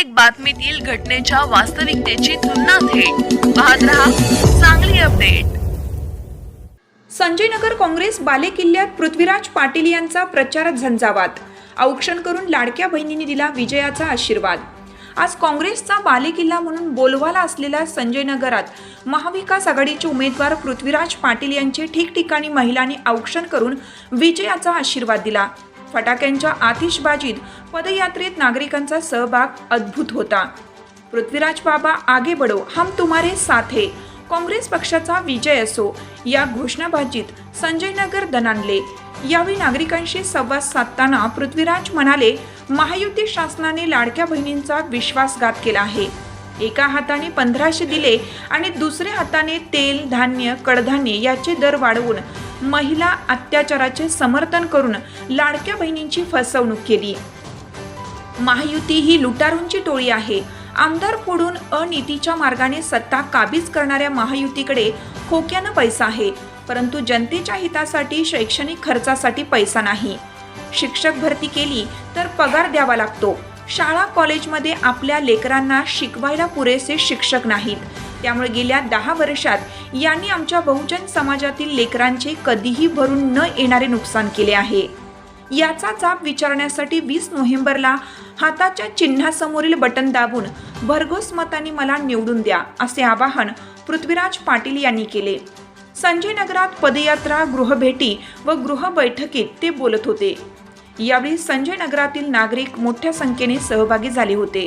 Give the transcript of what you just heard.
प्रत्येक बातमीतील घटनेच्या वास्तविकतेची तुलना थेट. पाहत रहा चांगली अपडेट. संजयनगर काँग्रेस बालेकिल्ल्यात पृथ्वीराज पाटील यांचा प्रचार झंझावात. औक्षण करून लाडक्या बहिणींनी दिला विजयाचा आशीर्वाद. आज काँग्रेसचा बालेकिल्ला म्हणून बोलवाला असलेल्या संजय नगरात महाविकास आघाडीचे उमेदवार पृथ्वीराज पाटील यांचे ठिकठिकाणी महिलांनी औक्षण करून विजयाचा आशीर्वाद दिला. फटाक्यांच्या आतिषबाजीत पदयात्रेत नागरिकांचा सहभाग अद्भुत होता. पृथ्वीराज बाबा आगे बढो हम तुम्हारे साथ. है काँग्रेस पक्षाचा विजय असो या घोषणाबाजीत संजयनगर दणाणले. यावेळी नागरिकांशी संवाद साधताना पृथ्वीराज म्हणाले महायुती शासनाने लाडक्या बहिणींचा विश्वासघात केला आहे. एका हाताने पंधराशे दिले आणि दुसऱ्या हाताने तेल धान्य कडधान्य याचे दर वाढवून महिला अत्याचाराचे समर्थन करून लाडक्या बहिणींची फसवणूक केली. महायुती ही लुटारूंची टोळी आहे. आमदार फोडून अनितीच्या मार्गाने सत्ता काबीज करणाऱ्या महायुतीकडे खोक्यानं पैसा आहे परंतु जनतेच्या हितासाठी शैक्षणिक खर्चासाठी पैसा नाही. शिक्षक भरती केली तर पगार द्यावा लागतो. शाळा कॉलेजमध्ये आपल्या लेकरांना शिकवायला पुरेसे शिक्षक नाहीत. त्यामुळे गेल्या दहा वर्षात यांनी आमच्या बहुजन समाजातील लेकरांचे कधीही भरून न येणारे नुकसान केले आहे. याचा जाब विचारण्यासाठी वीस नोव्हेंबरला हाताच्या चिन्हासमोरील बटन दाबून भरघोस मतांनी मला निवडून द्या असे आवाहन पृथ्वीराज पाटील यांनी केले. संजय नगरात पदयात्रा गृहभेटी व गृह बैठकीत ते बोलत होते. यावेळी संजय नगरातील नागरिक मोठ्या संख्येने सहभागी झाले होते.